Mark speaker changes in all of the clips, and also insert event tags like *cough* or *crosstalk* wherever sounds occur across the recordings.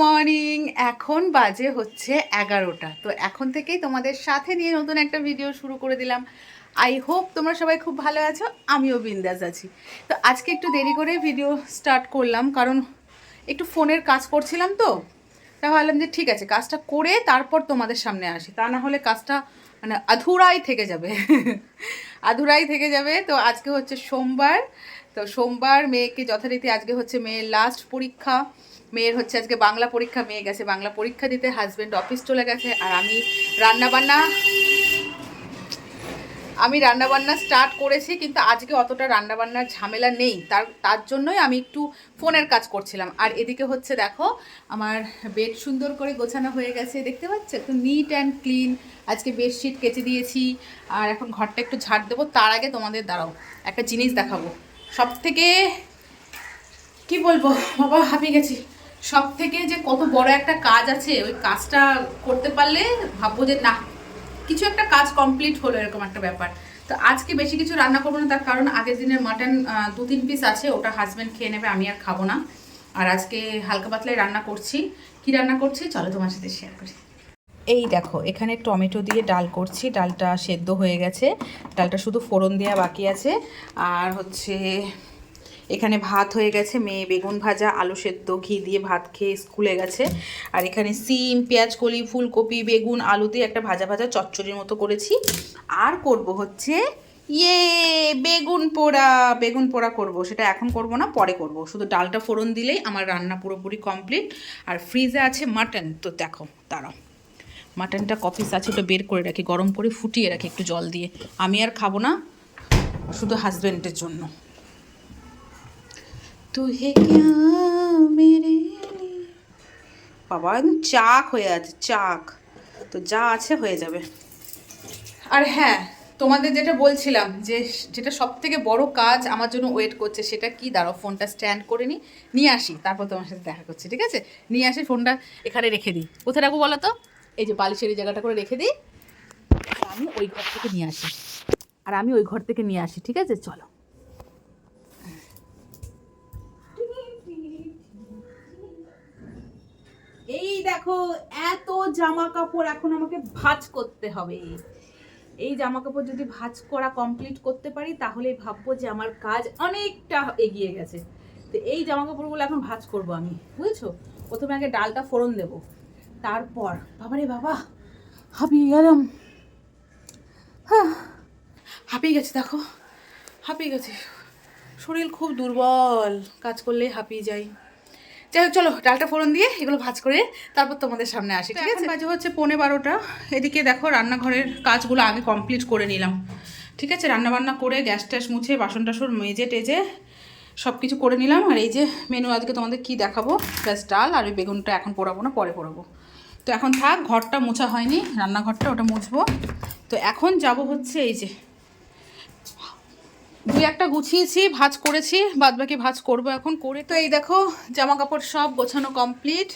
Speaker 1: Morning, এখন বাজে হচ্ছে এগারোটা। তো এখন থেকেই তোমাদের সাথে নিয়ে নতুন একটা ভিডিও শুরু করে দিলাম। আই হোপ তোমরা সবাই খুব ভালো আছো, আমিও বিন্দাস আছি। তো আজকে একটু দেরি করে ভিডিও স্টার্ট করলাম, কারণ একটু ফোনের কাজ করছিলাম তো। তা ভাবলাম যে ঠিক আছে, কাজটা করে তারপর তোমাদের সামনে আসি। তা না হলে কাজটা মানে আধুরাই থেকে যাবে। *laughs* আধুরাই থেকে যাবে। তো আজকে হচ্ছে সোমবার। তো সোমবার মেয়েকে যথারীতি আজকে হচ্ছে মেয়ের লাস্ট পরীক্ষা। মেয়ের হচ্ছে আজকে বাংলা পরীক্ষা, মেয়ে গেছে বাংলা পরীক্ষা দিতে হাজব্যান্ড অফিস চলে গেছে, আর আমি রান্না বান্না আমি রান্নাবান্না স্টার্ট করেছি, কিন্তু আজকে অতটা রান্নাবান্নার ঝামেলা নেই। তার তার জন্যই আমি একটু ফোনের কাজ করছিলাম। আর এদিকে হচ্ছে দেখো, আমার বেড সুন্দর করে গোছানো হয়ে গেছে, দেখতে পাচ্ছ? একটু নিট অ্যান্ড ক্লিন আজকে বেডশিট কেচে দিয়েছি, আর এখন ঘরটা একটু ঝাড় দেবো, তার আগে তোমাদের দাঁড়াও, একটা জিনিস দেখাবো। সব থেকে কি বলব? বাবা, হাঁপিয়ে গেছি। সব থেকে যে কত বড় একটা কাজ আছে, ওই কাজটা করতে পারলে ভাববো যে না, কিছু একটা কাজ কমপ্লিট হলো এরকম একটা ব্যাপার। তো আজকে বেশি কিছু রান্না করব না, তার কারণ আগের দিনের মাটন দু তিন পিস আছে, ওটা হাজব্যান্ড খেয়ে নেবে, আমি আর খাব না। আর আজকে হালকা পাতলাই রান্না করছি। কি রান্না করছি? চলো তোমার সাথে শেয়ার করি। এই দেখো, এখানে টমেটো দিয়ে ডাল করছি, ডালটা সেদ্ধ হয়ে গেছে। ডালটা শুধু ফোড়ন দেওয়া বাকি আছে। আর হচ্ছে এখানে ভাত হয়ে গেছে, মেয়ে বেগুন ভাজা, আলু সেদ্ধ, ঘি দিয়ে ভাত খেয়ে স্কুলে গেছে। আর এখানে সিম, পেঁয়াজ, কলি, ফুলকপি, বেগুন, আলু দিয়ে একটা ভাজা ভাজা চচ্চড়ির মতো করেছি। আর করব হচ্ছে ইয়ে বেগুন পোড়া। বেগুন পোড়া করব, সেটা এখন করব না, পরে করব। শুধু ডালটা ফোড়ন দিলেই আমার রান্না পুরোপুরি কমপ্লিট। আর ফ্রিজে আছে মাটন, তো দেখো, দাঁড়াও। মাটনটা কপিস আছে ওটা বের করে রাখি, গরম করে ফুটিয়ে রাখি একটু জল দিয়ে। আমি আর খাব না, শুধু হাজব্যান্ডের জন্য। তু হে মেরে বাবা একদম চাক হয়ে আছে, চাক। তো যা আছে হয়ে যাবে। আর হ্যাঁ তোমাদের যেটা বলছিলাম যে যেটা সব থেকে বড় কাজ আমার জন্য ওয়েট করছে, সেটা কি? দাঁড়াও, ফোনটা স্ট্যান্ড করে নিই নিয়ে আসি। তারপর তোমার সাথে দেখা করছি, ঠিক আছে? নিয়ে আসি, ফোনটা এখানে রেখে দিই। কোথায় রাখব বলো তো? এই যে বালিশের জায়গাটা করে রেখে দিই। আমি ওই ঘর থেকে নিয়ে আসি। আর আমি ওই ঘর থেকে নিয়ে আসি, ঠিক আছে? চলো। দেখো, এত জামা কাপড় এখন আমাকে ভাঁজ করতে হবে। এই জামা কাপড় যদি ভাঁজ করা কমপ্লিট করতে পারি, তাহলে ভাববো যে আমার কাজ অনেকটা এগিয়ে গেছে। তো এই জামা কাপড়গুলো এখন ভাঁজ করব আমি, বুঝেছ? প্রথমে আগে ডালটা ফোড়ন দেব। তারপর বাবারে বাবা, হাঁপিয়ে গেলাম। হ্যাঁ হাঁপিয়ে গেছে দেখো, হাঁপিয়ে গেছে। শরীর খুব দুর্বল, কাজ করলে হাঁপিয়ে যাই। যাই হোক চলো ডালটা ফোড়ন দিয়ে এগুলো ভাজ করে তারপর তোমাদের সামনে আসি ঠিক আছে? বাজে হচ্ছে পৌনে বারোটা। এদিকে দেখো রান্নাঘরের কাজগুলো আগে কমপ্লিট করে নিলাম। ঠিক আছে রান্না বান্না করে গ্যাস ট্যাস মুছে বাসন টাসন মেজে টেজে সব কিছু করে নিলাম। আর এই যে মেনু আজকে তোমাদের কি দেখাবো? প্লাস ডাল আর ওই বেগুনটা এখন পোড়াবো না পরে পোড়াবো। তো এখন থাক ঘরটা মোছা হয়নি রান্নাঘরটা ওটা মুছবো। তো এখন যাব হচ্ছে এই যে দুই একটা গুছিয়েছি, ভাজ করেছি বাদ বাকি ভাজ করব এখন। করে তো এই দেখো জামা কাপড় সব গোছানো কমপ্লিট।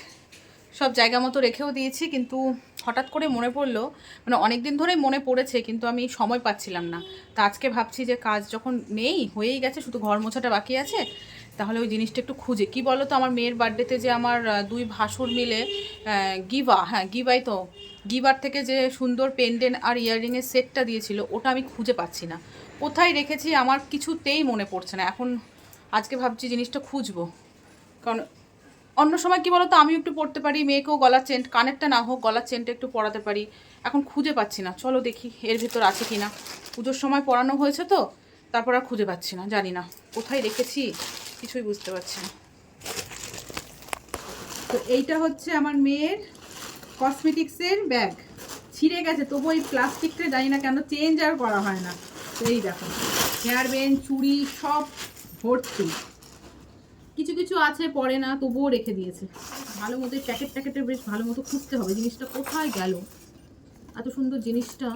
Speaker 1: সব জায়গা মতো রেখেও দিয়েছি, কিন্তু হঠাৎ করে মনে পড়ল মানে অনেক দিন ধরেই মনে পড়েছে, কিন্তু আমি সময় পাচ্ছিলাম না। তা আজকে ভাবছি যে কাজ যখন নেই, হয়েই গেছে, শুধু ঘর মোছাটা বাকি আছে, তাহলে ওই জিনিসটা একটু খুঁজে। কি বলো তো আমার মেয়ের বার্থডেতে যে আমার দুই ভাসুর মিলে গিবা হ্যাঁ গিবাই তো গিভার থেকে যে সুন্দর পেন্ডেন্ট আর ইয়াররিংয়ের সেটটা দিয়েছিল, ওটা আমি খুঁজে পাচ্ছি না। কোথায় রেখেছি আমার কিছুতেই মনে পড়ছে না। এখন আজকে ভাবছি জিনিসটা খুঁজবো। কারণ অন্য সময় কি বলতো আমি একটু পড়তে পারি, মেয়েকেও গলার চেন, কানেরটা না হোক, গলার চেনটা একটু পরাতে পারি। এখন খুঁজে পাচ্ছি না। চলো দেখি এর ভিতর আছে কি না পুজোর সময় পড়ানো হয়েছে তো, তারপর আর খুঁজে পাচ্ছি না, জানি না। কোথায় রেখেছি? কিছুই বুঝতে পারছি না। তো এইটা হচ্ছে আমার মেয়ের কসমেটিক্সের ব্যাগ। ছিঁড়ে গেছে তবু এই প্লাস্টিকটা জানি না কেন চেঞ্জ আর করা হয় না। এই দেখো হেয়ার চুড়ি সব ভর্তি। কিছু কিছু আছে, পরে না, তবুও রেখে দিয়েছে। ভালো মতো প্যাকেট প্যাকেটে বেশ ভালো মতো খুঁজতে হবে, জিনিসটা কোথায় গেল? এত সুন্দর জিনিসটা।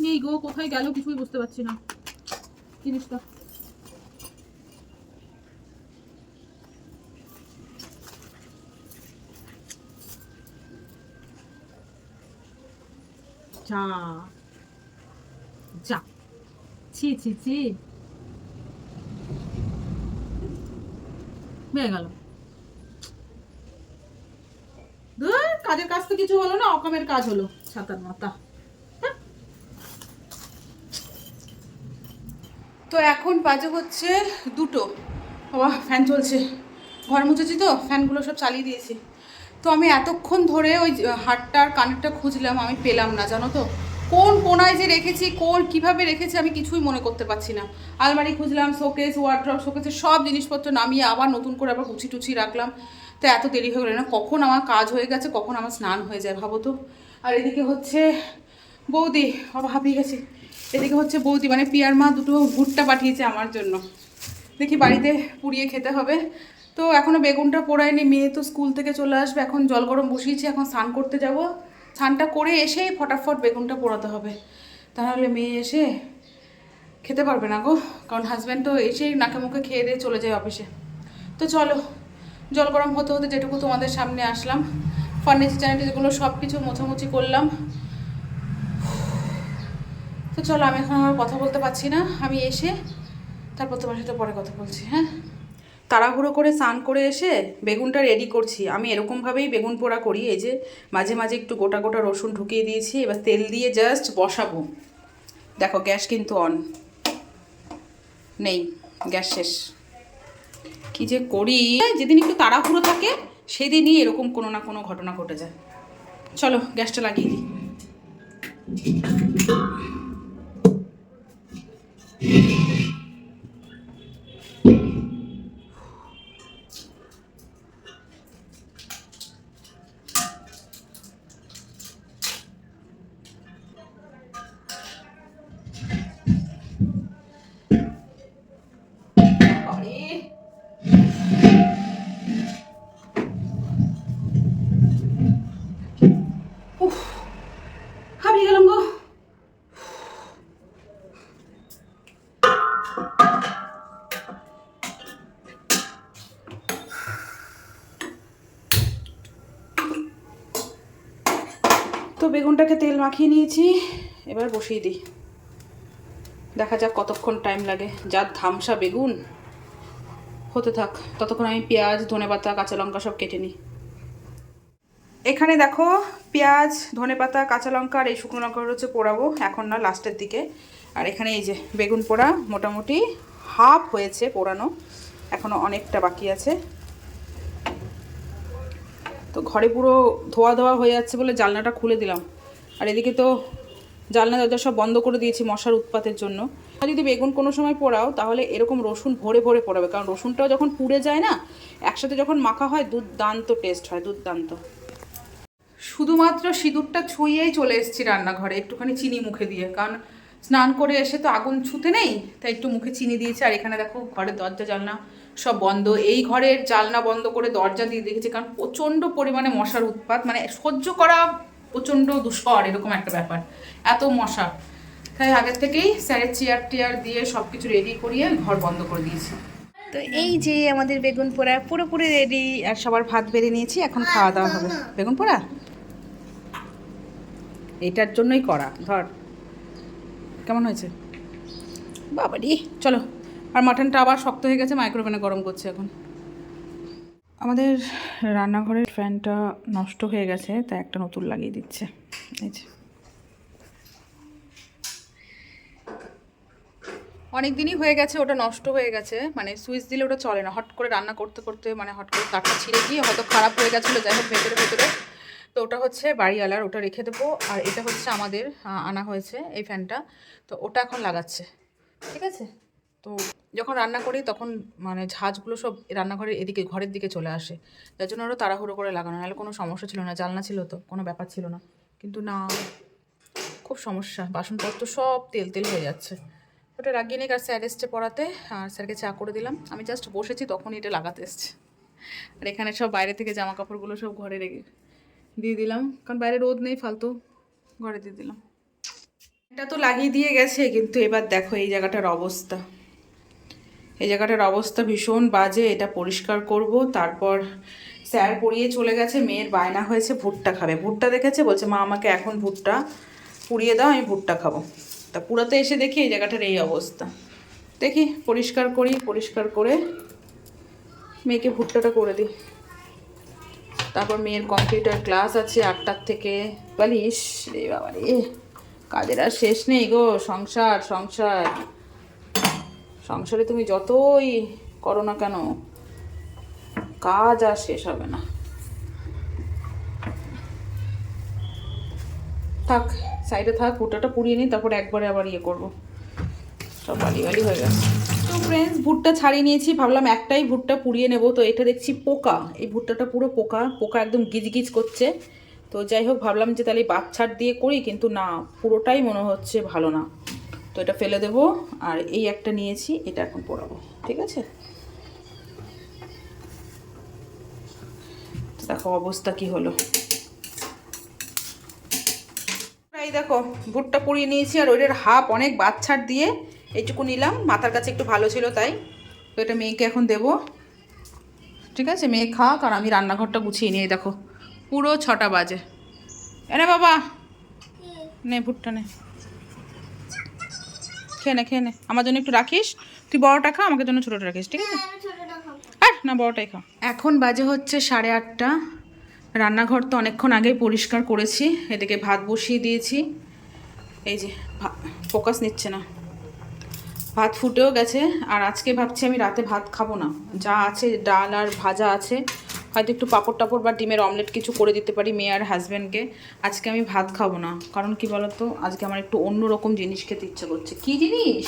Speaker 1: নেই গো, কোথায় গেল? কিছুই বুঝতে পারছি না। জিনিসটা। যা। ছি ছি ছি। হয়ে কাজের কাজ তো কিছু হলো না, অকামের কাজ হলো। ছাতার মাথা। তো এখন বাজে হচ্ছে দুটো। বাবা ফ্যান চলছে। ঘর মুছেছি তো ফ্যানগুলো সব চালিয়ে দিয়েছি। তো আমি এতক্ষণ ধরে ওই হাটটার কানেরটা খুঁজলাম, আমি পেলাম না, জানো তো? কোন কোনায় যে রেখেছি, কোন কীভাবে রেখেছি, আমি কিছুই মনে করতে পারছি না। আলমারি খুঁজলাম, শোকেস ওয়ার্ড্রপ শোকেসের সব জিনিসপত্র নামিয়ে আবার নতুন করে আবার গুছি টুছি রাখলাম। তো এত দেরি হয়ে গেলো না কখন আমার কাজ হয়ে গেছে, কখন আমার স্নান হয়ে যায়, ভাবো তো? আর এদিকে হচ্ছে বৌদি, বাবা হাঁপিয়ে গেছি। এদিকে হচ্ছে বৌদি মানে পিয়ার মা দুটো ভুট্টা পাঠিয়েছে আমার জন্য। দেখি বাড়িতে পুড়িয়ে খেতে হবে। তো এখনও বেগুনটা পোড়ায়নি, মেয়ে তো স্কুল থেকে চলে আসবে, এখন জল গরম বসিয়েছি, এখন স্নান করতে যাব। স্নানটা করে এসেই ফটাফট বেগুনটা পোড়াতে হবে। তাহলে মেয়ে এসে খেতে পারবে না গো, কারণ হাজব্যান্ড তো এসেই নাকে মুখে খেয়ে দিয়ে চলে যায় অফিসে। তো চলো, জল গরম হতে হতে যেটুকু তোমাদের সামনে আসলাম। ফার্নিচার চ্যানেলগুলো সব কিছু মোছামুছি করলাম। চলো, আমি এখন আর কথা বলতে পারছি না। আমি এসে তারপর তোমার সাথে পরে কথা বলছি হ্যাঁ? তাড়াহুড়ো করে স্নান করে এসে বেগুনটা রেডি করছি। আমি এরকমভাবেই বেগুন পোড়া করি, এই যে মাঝে মাঝে একটু গোটা গোটা রসুন ঢুকিয়ে দিয়েছি, এবার তেল দিয়ে জাস্ট বসাবো। দেখো, গ্যাস কিন্তু অন নেই, গ্যাস শেষ। কি যে করি? যেদিন একটু তাড়াহুড়ো থাকে, সেদিনই এরকম কোনো না কোনো ঘটনা ঘটে যায়। চলো, গ্যাসটা লাগিয়ে দিই। তো বেগুনটাকে তেল মাখিয়ে নিয়েছি, এবার বসিয়ে দিই। দেখা যাক কতক্ষণ টাইম লাগে। যার ধামসা বেগুন। হতে থাক, ততক্ষণ আমি পেঁয়াজ, ধনেপাতা কাঁচা লঙ্কা সব কেটে নিই। এখানে দেখো, পেঁয়াজ, ধনেপাতা কাঁচা লঙ্কা আর এই শুকনো লঙ্কা হচ্ছে পোড়াবো, এখন না লাস্টের দিকে। আর এখানে এই যে বেগুন পোড়া, মোটামুটি হাফ হয়েছে পোড়ানো এখনও অনেকটা বাকি আছে। তো ঘরে পুরো ধোয়া ধোয়া হয়ে যাচ্ছে বলে জানলাটা খুলে দিলাম। আর এদিকে তো জানলা দরজা সব বন্ধ করে দিয়েছি মশার উৎপাতের জন্য। আর যদি বেগুন কোনো সময় পোড়াও, তাহলে এরকম রসুন ভরে ভরে পোড়াবে। কারণ রসুনটাও যখন পুড়ে যায় না, একসাথে যখন মাখা হয়, দুর্দান্ত টেস্ট হয়, দুর্দান্ত। শুধুমাত্র সিঁদুরটা ছুঁয়েই চলে এসেছি রান্নাঘরে, একটুখানি চিনি মুখে দিয়ে। কারণ স্নান করে এসে তো আগুন ছুতে নেই, তাই একটু মুখে চিনি দিয়েছি। আর এখানে দেখো, ঘরের দরজা, জানলা সব বন্ধ। এই ঘরের জালনা বন্ধ করে দরজা দিয়ে দেখেছি, কারণ প্রচণ্ড পরিমাণে মশার উৎপাত। মানে সহ্য করা প্রচণ্ড দুষ্কর, এরকম একটা ব্যাপার। এত মশা। তাই আগের থেকেই স্যারের চেয়ার টেয়ার দিয়ে সব কিছু রেডি করিয়ে ঘর বন্ধ করে দিয়েছি। তো এই যে আমাদের বেগুন পোড়া, পুরোপুরি রেডি আর সবার ভাত বেড়ে নিয়েছি, এখন খাওয়া দাওয়া হবে। বেগুন পোড়া? এটার জন্যই করা, ধর। কেমন হয়েছে? বাবারি, চলো। আর মাটনটা আবার শক্ত হয়ে গেছে মাইক্রোওভেনে গরম করছে এখন। আমাদের রান্নাঘরের ফ্যানটা নষ্ট হয়ে গেছে, তাই একটা নতুন লাগিয়ে দিচ্ছে। এই যে। অনেক দিনই হয়ে গেছে, ওটা নষ্ট হয়ে গেছে মানে সুইচ দিলে ওটা চলে না। হট করে রান্না করতে করতে মানে হট করে তারটা ছিঁড়ে গিয়ে হয়তো খারাপ হয়ে গেছিল, যাই হোক ভেতরে ভেতরে। তো ওটা হচ্ছে বাড়িওয়ালার, ওটা রেখে দেবো। আর এটা হচ্ছে আমাদের আনা হয়েছে এই ফ্যানটা তো ওটা এখন লাগাচ্ছে, ঠিক আছে? তো যখন রান্না করি তখন মানে ঝাঁঝগুলো সব রান্নাঘরের এদিকে, ঘরের দিকে চলে আসে। যার জন্য ওরা তাড়াহুড়ো করে লাগানো। নাহলে কোনো সমস্যা ছিল না, জানলা ছিল তো, কোনো ব্যাপার ছিল না। কিন্তু না, খুব সমস্যা। বাসনপত্র সব তেল তেল হয়ে যাচ্ছে। ওটা লাগিয়ে নিয়ে আর স্যার এসছে পড়াতে, আর স্যারকে চা করে দিলাম। আমি জাস্ট বসেছি, তখনই এটা লাগাতে এসছে। আর এখানে সব বাইরে থেকে জামা কাপড়গুলো সব ঘরে রেখে দিয়ে দিলাম। কারণ বাইরে রোদ নেই, ফালতু। ঘরে দিয়ে দিলাম। এটা তো লাগিয়ে দিয়ে গেছে, কিন্তু এবার দেখো এই জায়গাটার অবস্থা। এই জায়গাটার অবস্থা ভীষণ বাজে, এটা পরিষ্কার করব। তারপর স্যার পড়িয়ে চলে গেছে, মেয়ের বায়না হয়েছে, ভুট্টা খাবে। ভুট্টা দেখেছে, বলছে, মা, আমাকে এখন ভুট্টা পুড়িয়ে দাও, আমি ভুট্টা খাব। তা পুরাতে এসে দেখি এই জায়গাটার এই অবস্থা। দেখি, পরিষ্কার করি, পরিষ্কার করে মেয়েকে ভুট্টাটা করে দিই। তারপর মেয়ের কম্পিউটার ক্লাস আছে আটটার থেকে। বলিস, রে বাবা রে কাজের আর শেষ নেই গো, সংসার সংসার। সংসারে তুমি যতই করো না কেন, কাজ আর শেষ হবে না। থাক, সাইডে থাক, ভুট্টাটা পুড়িয়ে নিই, তারপর একবারে আবার ইয়ে করব। সব বালি বালি হয়ে গেছে। তো ফ্রেন্ডস ভুট্টা ছাড়িয়ে নিয়েছি, ভাবলাম একটাই ভুট্টা পুড়িয়ে নেব। তো এটা দেখছি পোকা, এই ভুট্টাটা পুরো পোকা পোকা একদম গিজগিজ করছে। তো যাই হোক, ভাবলাম যে তাহলে বাচ্চার দিয়ে করি, কিন্তু না, পুরোটাই মনে হচ্ছে ভালো না। তো এটা ফেলে দেব, আর এই একটা নিয়েছি, এটা এখন পোড়াবো, ঠিক আছে? দেখো অবস্থা কি হলো। এই দেখো ভুট্টা পুড়িয়ে নিয়েছি, আর ওইটার হাফ অনেক বাচ্চার দিয়ে এইটুকু নিলাম, মাথার কাছে একটু ভালো ছিল তাই। তো এটা মেয়েকে এখন দেবো, ঠিক আছে? মেয়ে খাক, আর আমি রান্নাঘরটা গুছিয়ে নিয়ে দেখো, পুরো ছটা বাজে। এনে বাবা, নে, ভুট্টা নে। খেয়ে নে খেয়ে নে। আমার জন্য একটু রাখিস। তুই বড়টা খা, আমাকে জন্য ছোটোটা রাখিস, ঠিক আছে? আর না, বড়টাই খা। এখন বাজে হচ্ছে সাড়ে আটটা। রান্নাঘর তো অনেকক্ষণ আগেই পরিষ্কার করেছি। এদিকে ভাত বসিয়ে দিয়েছি। এই যে ফোকাস নিচ্ছে না। ভাত ফুটেও গেছে। আর আজকে ভাবছি আমি রাতে ভাত খাব না। যা আছে, ডাল আর ভাজা আছে। হয়তো একটু পাঁপড় টাপড় বা ডিমের অমলেট কিছু করে দিতে পারি মেয়ে আর হাজব্যান্ডকে আজকে আমি ভাত খাব না। কারণ কি বলতো? আজকে আমার একটু অন্য রকম জিনিস খেতে ইচ্ছে করছে। কি জিনিস?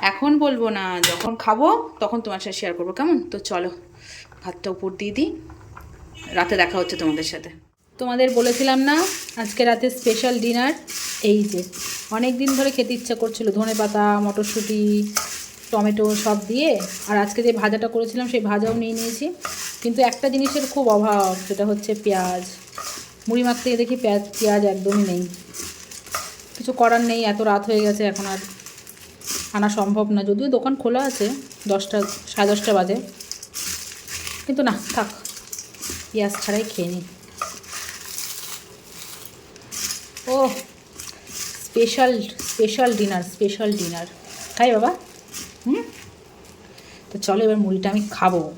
Speaker 1: এখন বলব না। যখন খাব, তখন তোমার সাথে শেয়ার করব। কেমন? তো চলো, ভাতটা উপর দিয়ে দিই। রাতে দেখা হচ্ছে তোমাদের সাথে। তোমাদের বলেছিলাম না, আজকে রাতে স্পেশাল ডিনার এই যে অনেক দিন ধরে খেতে ইচ্ছা করছিল। ধনে পাতা, মটরশুঁটি, টমেটো সব দিয়ে। আর আজকে যে ভাজাটা করেছিলাম, সেই ভাজাও নিয়ে নিয়েছি। কিন্তু একটা জিনিসের খুব অভাব, সেটা হচ্ছে পেঁয়াজ। মুড়ি মাখতে গিয়ে দেখি পেঁয়াজ পেঁয়াজ একদমই নেই। কিছু করার নেই, এত রাত হয়ে গেছে, এখন আর আনা সম্ভব না। যদিও দোকান খোলা আছে, দশটা, সাড়ে দশটা বাজে। কিন্তু না, থাক, পেঁয়াজ ছাড়াই খেয়ে নিই। ও, special special dinner special dinner. খাই বাবা, হুম? তো চলো এবার মুড়িটা আমি খাব।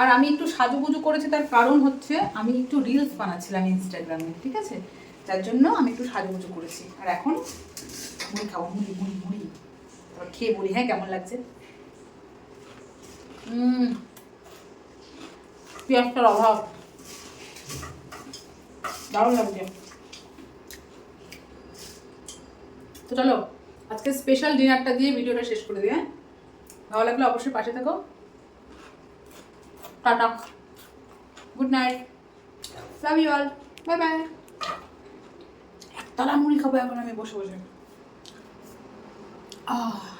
Speaker 1: আর আমি একটু সাজুগুজু করেছি, তার কারণ হচ্ছে আমি একটু রিলস বানাচ্ছিলাম ইনস্টাগ্রামে ঠিক আছে? তার জন্য আমি একটু সাজুগুজু করেছি। আর এখন মুড়ি খাব, মুড়ি মুড়ি মুড়ি। এবার খেয়ে বলি হ্যাঁ কেমন লাগছে? পেঁয়াজটার অভাব। দারুণ লাগছে। তো চলো, আজকে স্পেশাল ডিনারটা দিয়ে ভিডিওটা শেষ করে দিই হ্যাঁ? ভালো লাগলে অবশ্যই পাশে থাকো। Tata good night love you all bye bye একতলা মুড়ি খাব এখন আমি, বসে বসে। আহ।